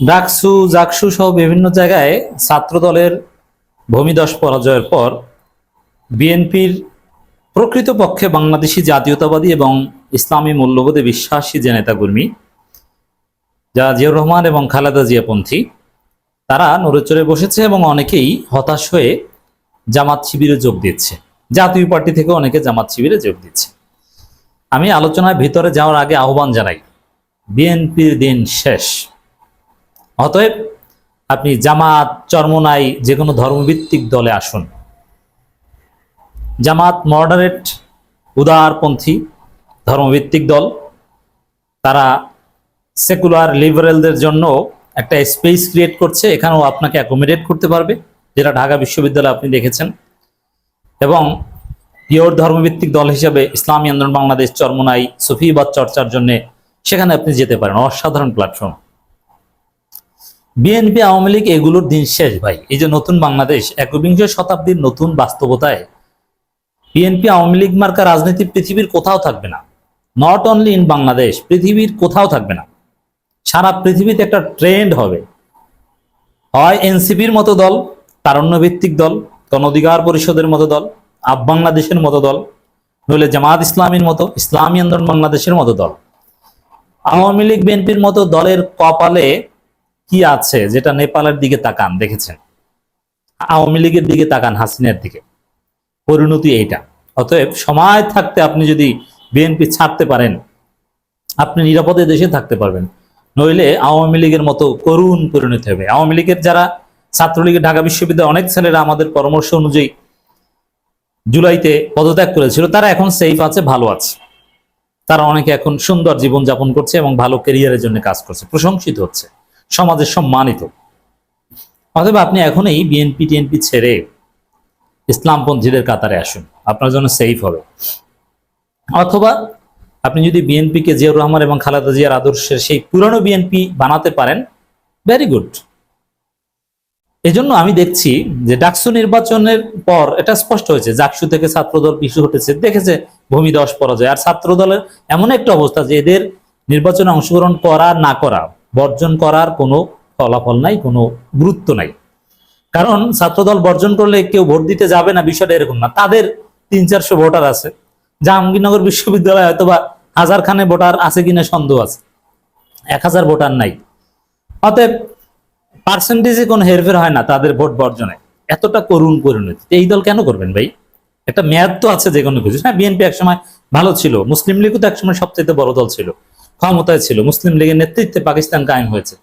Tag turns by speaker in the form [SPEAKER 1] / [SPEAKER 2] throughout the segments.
[SPEAKER 1] ডাকসু, জাকসু সহ বিভিন্ন জায়গায় ছাত্র দলের ভূমিদশ পরাজয়ের পর বিএনপির প্রকৃতপক্ষে বাংলাদেশি জাতীয়তাবাদী এবং ইসলামী মূল্যবোধে বিশ্বাসী যে নেতাকর্মী, যা জিয়াউর রহমান এবং খালেদা জিয়াপন্থী, তারা নড়েচড়ে বসেছে এবং অনেকেই হতাশ হয়ে জামাত শিবিরে যোগ দিচ্ছে। জাতীয় পার্টি থেকে অনেকে জামাত শিবিরে যোগ দিচ্ছে। আমি আলোচনার ভিতরে যাওয়ার আগে আহ্বান জানাই, বিএনপির দিন শেষ। অতএব আপনি জামাত, চরমনাই যে কোনো ধর্মভিত্তিক দলে আসুন। জামাত মডারেট, উদারপন্থী, ধর্মভিত্তিক দল। তারা সেকুলার লিবারেলদের জন্য একটা স্পেস ক্রিয়েট করছে, এখানেও আপনাকে অ্যাকোমোডেট করতে পারবে, যেটা ঢাকা বিশ্ববিদ্যালয়ে আপনি দেখেছেন। এবং পিওর ধর্মভিত্তিক দল হিসেবে ইসলামী আন্দোলন, বাংলাদেশ, চরমনাই সফিবাদ চর্চার জন্য সেখানে আপনি যেতে পারেন, অসাধারণ প্ল্যাটফর্ম বিএনপি আওয়ামী লীগ এগুলোর দিন শেষ ভাই। এই যে নতুন বাংলাদেশ, একবিংশ শতাব্দীর নতুন বাস্তবতায় বিএনপি আওয়ামী লীগ মার্কা রাজনীতি পৃথিবীর কোথাও থাকবে না। নট অনলি ইন বাংলাদেশ, পৃথিবীর কোথাও থাকবে না। সারা পৃথিবীতে একটা ট্রেন্ড হবে। হয় এনসিপির মতো দল তারণ্য ভিত্তিক দল গণ অধিকার পরিষদের মতো দল, আপ বাংলাদেশের মতো দল, নইলে জামাত ইসলামীর মতো, ইসলামী আন্দোলন বাংলাদেশের মতো দল। আওয়ামী লীগ, বিএনপির মতো দলের কপালে কি আছে যেটা নেপালের দিকে তাকান, দেখেছেন? আওয়ামী লীগের দিকে তাকান, হাসিনের দিকে। পরিণতি এইটা। অতএব সময় থাকতে আপনি যদি বিএনপি ছাড়তে পারেন, আপনি নিরাপদে দেশে থাকতে পারবেন। নইলে আওয়ামী লীগের মতো করুণ পরিণতি হবে। আওয়ামী লীগের যারা ছাত্রলীগের ঢাকা বিশ্ববিদ্যালয়ে অনেক ছেলেরা আমাদের পরামর্শ অনুযায়ী জুলাইতে পদত্যাগ করেছিল, তারা এখন সেফ আছে, ভালো আছে। তারা অনেকে এখন সুন্দর জীবন যাপন করছে এবং ভালো ক্যারিয়ারের জন্য কাজ করছে, প্রশংসিত হচ্ছে। সমাজে সম্মানিত। অথবা আপনি এখনই বিএনপি টিএনপি ছেড়ে ইসলামপন্থীদের কাতারে আসুন। আপনার জন্য সেফ হবে। অথবা আপনি যদি বিএনপিকে জিয়াউর রহমান এবং খালেদা জিয়ার আদর্শের সেই পুরনো বিএনপি বানাতে পারেন ভেরি গুড এজন্য আমি দেখছি যে ডাকসু নির্বাচনের পর এটা স্পষ্ট হয়েছে, জাকসু থেকে ছাত্রদল পিছু হটেছে, দেখেছে ভূমি দশ পরাজয়। আর ছাত্রদলের এমন একটা অবস্থা যে এদের নির্বাচনে অংশগ্রহণ করা না করা বর্জন করার কোনো ফলাফল নাই, কোনো গুরুত্ব নাই। কারণ ছাত্রদল বর্জন করলে কেউ ভোট দিতে যাবে না, বিষয়টা এরকম না। তাদের তিন চারশো ভোটার আছে। জাহাঙ্গীরনগর বিশ্ববিদ্যালয়ে হয়তো বা হাজার খানে ভোটার আছে কিনা সন্দেহ আছে। এক হাজার ভোটার নাই। অতএব পার্সেন্টেজে কোনো হেরফের হয় না তাদের ভোট বর্জনে। এতটা করুণ পরিণতি। এই দল কেন করবেন ভাই? একটা মেয়াদ তো আছে যে কোনো কিছু। হ্যাঁ বিএনপি একসময় ভালো ছিল, মুসলিম লীগও তো একসময় সবচেয়ে বড় দল ছিল। ক্ষমতায় ছিল। মুসলিম লীগের নেতৃত্বে পাকিস্তান কায়েম হয়েছে।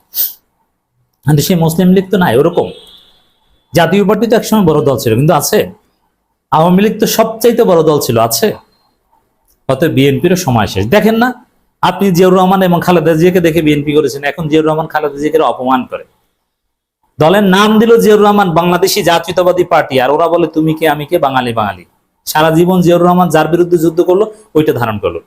[SPEAKER 1] কিন্তু মুসলিম লীগ তো নাই, ওরকম। জাতীয় পার্টি তো একসময় বড় দল ছিল, কিন্তু আছে। আওয়ামী লীগ তো সবচাইতে বড় দল ছিল, আছে। অতএব বিএনপিরও সময় শেষ। দেখেন না, আপনি জিয়াউর রহমান এবং খালেদা জিয়াকে দেখে বিএনপি করেছেন, এখন জিয়াউর রহমান খালেদা জিয়াকে অপমান করে। দলের নাম দিল জিয়াউর রহমান, বাংলাদেশি জাতীয়তাবাদী পার্টি, আর ওরা বলে, তুমি কে, আমি কে? বাঙালি বাঙালি। সারা জীবন জিয়াউর রহমান যার বিরুদ্ধে যুদ্ধ করল, ওইটা ধারণ করল।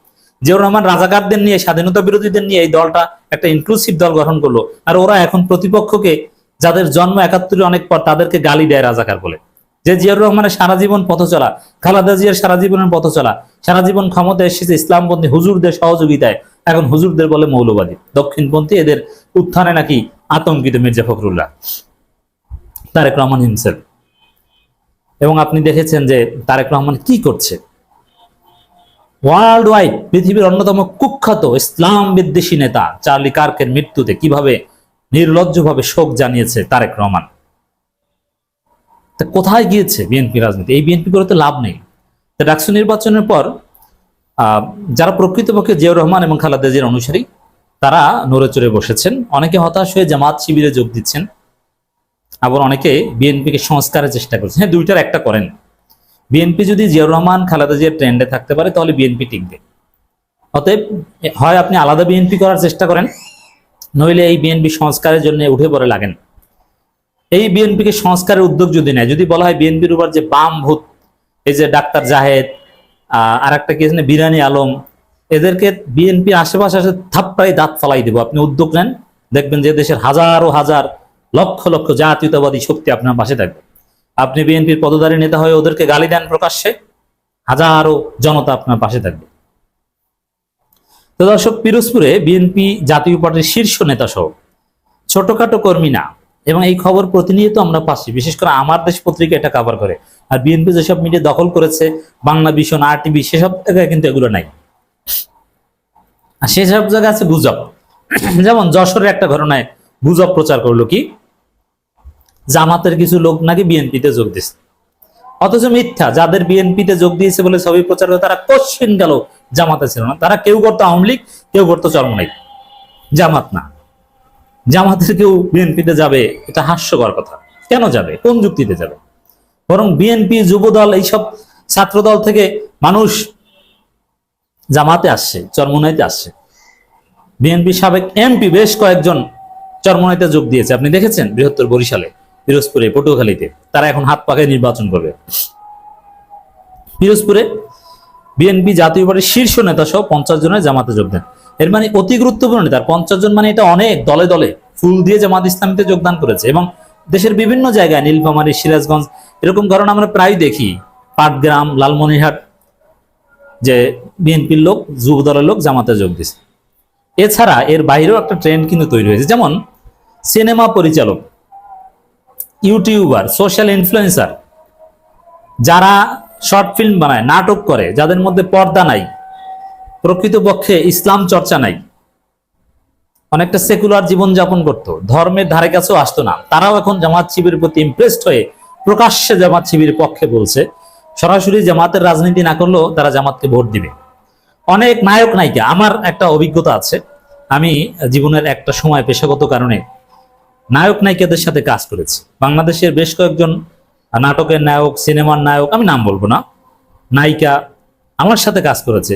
[SPEAKER 1] জিয়াউর রহমান রাজাকারদের নিয়ে, স্বাধীনতা বিরোধীদের নিয়ে এই দলটা একটা ইনক্লুসিভ দল গঠন করল। আর ওরা এখন প্রতিপক্ষকে, যাদের জন্ম একাত্তরে অনেক পর, তাদেরকে গালি দেয় রাজাকার বলে। যে জিয়াউর রহমানের সারা জীবন পথ চলা, খালাদা জিয়ার সারা জীবনের পথ চলা, সারা জীবন ক্ষমতায় এসেছে ইসলামপন্থী হুজুরদের সহযোগিতায়, এখন হুজুরদের বলে মৌলবাদী। দক্ষিণপন্থী এদের উত্থানে নাকি আতঙ্কিত মির্জা ফখরুল্লাহ। তারেক রহমান হিমসেল এবং আপনি দেখেছেন যে তারেক রহমান কি করছে? ওয়ার্ল্ড ওয়াইড পৃথিবীর অন্যতম কুখ্যাত ইসলাম বিদ্বেষী নেতা, চার্লি কার্কের মৃত্যুতে কীভাবে নির্লজ্জভাবে শোক জানিয়েছে তারেক রহমান? তা কোথায় গিয়েছে বিএনপি রাজনীতি? এই বিএনপি করে তো লাভ নেই। ডাকসু নির্বাচনের পর যারা প্রকৃতপক্ষে জিয়াউর রহমান এবং খালেদা জিয়ার অনুসারী, তারা নড়ে চড়ে বসেছেন। অনেকে হতাশ হয়ে জামাত শিবিরে যোগ দিচ্ছেন। আবার অনেকে বিএনপিকে সংস্কারের চেষ্টা করছেন। হ্যাঁ দুইটার একটা করেন। বিএনপি যদি জিয়াউর রহমান, খালেদা জিয়ার ট্রেন্ডে থাকতে পারে, তাহলে বিএনপি টিকবে। অতএব, হয় আপনি আলাদা বিএনপি করার চেষ্টা করেন, নইলে এই বিএনপি সংস্কারের জন্য উঠে পড়ে লাগেন। এই বিএনপিকে সংস্কারের উদ্যোগ যদি নেয়, যদি বলা হয় বিএনপির উপর যে বাম ভূত, এই যে ডাক্তার জাহেদ আর একটা কি আছে, বিরানি আলম, এদেরকে বিএনপি আশেপাশে আসে থাপ্পাই দাঁত ফালাই দেবো। আপনি উদ্যোগ নেন, দেখবেন যে দেশের হাজারো হাজার লক্ষ লক্ষ জাতীয়তাবাদী শক্তি আপনার পাশে থাকবে। আপনি বিএনপির পদধারী নেতা হয়ে ওদেরকে গালি দেন প্রকাশ্যে, হাজারো জনতা আপনার পাশে থাকবে। তো দর্শক, পিরোজপুরে বিএনপি জাতীয় পার্টির শীর্ষ নেতা সহ ছোটখাটো কর্মী না, এবং এই খবর প্রতিনিয়ত আমরা পাচ্ছি, বিশেষ করে আমার দেশ পত্রিকা এটা কভার করে। আর বিএনপি যেসব মিডিয়া দখল করেছে, বাংলা ভীষণ আর টিভি সেসব জায়গায় কিন্তু এগুলো নাই। আর সেসব জায়গায় আছে গুজব। যেমন যশোরের একটা ঘটনায় গুজব প্রচার করল কি? জামাতের কিছু লোক নাকি বিএনপিতে যোগ দিচ্ছে অথচ মিথ্যা, যাদের বিএনপিতে যোগ দিয়েছে বলে ছবি প্রচার তারা কোশ্চিন গেল জামাতে ছিল না। তারা কেউ করতো আওয়ামী লীগ, কেউ করতো চরমনাই। জামাত না। জামাতের কেউ বিএনপিতে যাবে, এটা হাস্যকর কথা। কেন যাবে? কোন যুক্তিতে যাবে? বরং বিএনপি, যুবদল, এইসব ছাত্রদল থেকে মানুষ জামাতে আসছে, চরমনাইতে আসছে। বিএনপি সাবেক এমপি বেশ কয়েকজন চরমনাইতে যোগ দিয়েছে। আপনি দেখেছেন বৃহত্তর বরিশালে? পিরোজপুরে, পটুয়াখালীতে। তারা এখন হাত পাকায় নির্বাচন করবে। পিরোজপুরে বিএনপি জাতীয় পার্টির শীর্ষ নেতা সহ পঞ্চাশ জনের জামাতে যোগ দেন। এর মানে অতি গুরুত্বপূর্ণ নেতা পঞ্চাশ জন মানে এটা অনেক দলে দলে ফুল দিয়ে জামাত ইসলামীতে যোগদান করেছে। এবং দেশের বিভিন্ন জায়গায়, নীলফামারী, সিরাজগঞ্জ, এরকম ঘটনা আমরা প্রায় দেখি। পাটগ্রাম, লালমনিরহাট, যে বিএনপির লোক যুব দলের লোক জামাতে যোগ দিছে এছাড়া এর বাইরেও একটা ট্রেন্ড কিন্তু তৈরি হয়েছে। যেমন সিনেমা পরিচালক ইউটিউবার সোশ্যাল ইনফ্লুয়েন্সার যারা শর্ট ফিল্ম বানায়, নাটক করে, যাদের মধ্যে পর্দা নাই, প্রকৃতপক্ষে ইসলাম চর্চা নাই, অনেকটা সেকুলার জীবন যাপন করত, ধর্মের ধারে কাছেও আসতো না, তারাও এখন জামাত শিবিরের প্রতি ইমপ্রেসড হয়ে প্রকাশ্যে জামাত শিবির পক্ষে বলছে, সরাসরি জামাতের রাজনীতি না করলেও তারা জামাতকে ভোট দিবে। অনেক নায়ক নায়িকা আমার একটা অভিজ্ঞতা আছে, আমি জীবনের একটা সময়, পেশাগত কারণে নায়ক নায়িকাদের সাথে কাজ করেছি। বাংলাদেশের বেশ কয়েকজন নাটকের নায়ক, সিনেমার নায়ক, আমি নাম বলব না, নায়িকা আমার সাথে কাজ করেছে,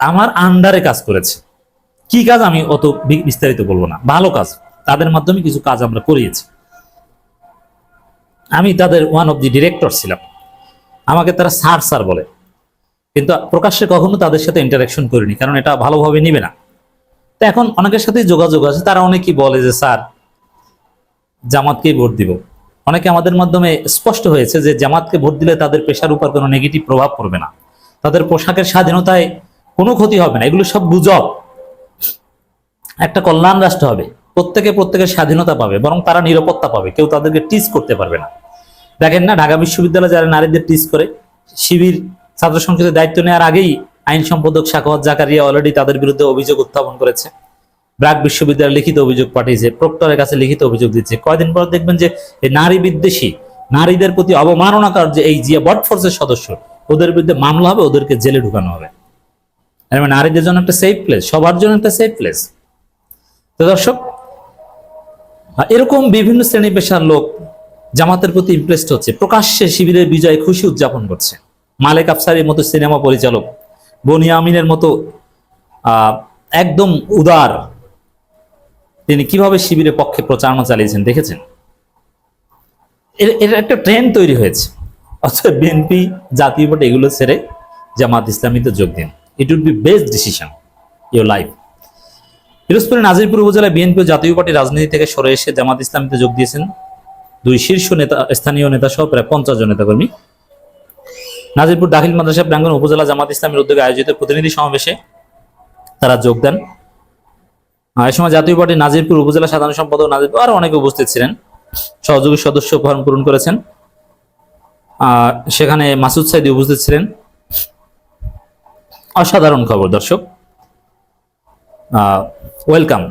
[SPEAKER 1] আমার আন্ডারে কাজ করেছে। কি কাজ আমি অত বিস্তারিত বলব না, ভালো কাজ। তাদের মাধ্যমে কিছু কাজ আমরা করিয়েছি। আমি তাদের ওয়ান অফ দি ডিরেক্টর ছিলাম। আমাকে তারা স্যার স্যার বলে। কিন্তু প্রকাশ্যে কখনো তাদের সাথে ইন্টারাকশন করিনি, কারণ এটা ভালোভাবে নিবে না। তো এখন অনেকের সাথে যোগাযোগ আছে, তারা অনেকেই বলে যে স্যার জামাতকেই ভোট দিব। অনেকে আমাদের মাধ্যমে স্পষ্ট হয়েছে যে জামাতকে ভোট দিলে তাদের পেশার উপর কোনো নেগেটিভ প্রভাব পড়বে না। তাদের পোশাকের স্বাধীনতায় কোনো ক্ষতি হবে না, এগুলো সব গুজব। একটা কল্যাণ রাষ্ট্র হবে, প্রত্যেকে প্রত্যেকের স্বাধীনতা পাবে, বরং তারা নিরাপত্তা পাবে, কেউ তাদেরকে টিচ করতে পারবে না। দেখেন না, ঢাকা বিশ্ববিদ্যালয়ে যারা নারীদের টিচ করে, শিবির, ছাত্র সংসদের দায়িত্ব নেওয়ার আগেই আইন সম্পাদক শাখাওয়াত জাকারিয়া অলরেডি তাদের বিরুদ্ধে অভিযোগ উত্থাপন করেছে। ব্রাক বিশ্ববিদ্যালয় লিখিত অভিযোগ পাঠিয়েছে। প্রক্টরের কাছে লিখিত অভিযোগ দিচ্ছে। কয়দিন পর দেখবেন যে নারী বিদ্বেষী, নারীদের প্রতি অবমাননাকার যে এই জিয়া বট ফোর্সের সদস্য, ওদের বিরুদ্ধে মামলা হবে, ওদেরকে জেলে ঢুকানো হবে। মানে নারীদের জন্য একটা সেফ প্লেস সবার জন্য একটা সেফ প্লেস তো দর্শক, এরকম বিভিন্ন শ্রেণি পেশার লোক জামাতের প্রতি ইমপ্রেসড হচ্ছে। প্রকাশ্যে শিবিরের বিজয়ে খুশি উদযাপন করছে। মালেক আফসারির মতো সিনেমা পরিচালক বনিয়া আমিনের মতো একদম উদার তিনি কীভাবে শিবিরের পক্ষে প্রচারণা চালিয়েছেন দেখেছেন? এর- একটা ট্রেন্ড তৈরি হয়েছে। অর্থাৎ বিএনপি জাতীয় পার্টি এগুলো ছেড়ে জামাত ইসলামীতে যোগ দিন। It would be best decision your life পিরোজপুরের নাজিরপুর উপজেলায় বিএনপি জাতীয় পার্টি রাজনীতি থেকে সরে এসে জামাত ইসলামীতে যোগ দিয়েছেন দুই শীর্ষ নেতা, স্থানীয় নেতা সহ প্রায় পঞ্চাশ জন নেতাকর্মী। নাজিরপুর দাখিল মাদ্রাসা প্রাঙ্গন উপজেলা জামাত ইসলামের উদ্যোগে আয়োজিত প্রতিনিধি সমাবেশে তারা যোগ দেন। এই সময় জাতীয় পার্টি নাজিরপুর উপজেলা সাধারণ সম্পাদক নাজিরপুর আরও অনেকে উপস্থিত ছিলেন। সহযোগী সদস্য ফর্ম পূরণ করেছেন। সেখানে মাসুদ সাইদি উপস্থিত ছিলেন। অসাধারণ খবর, দর্শক। ওয়েলকাম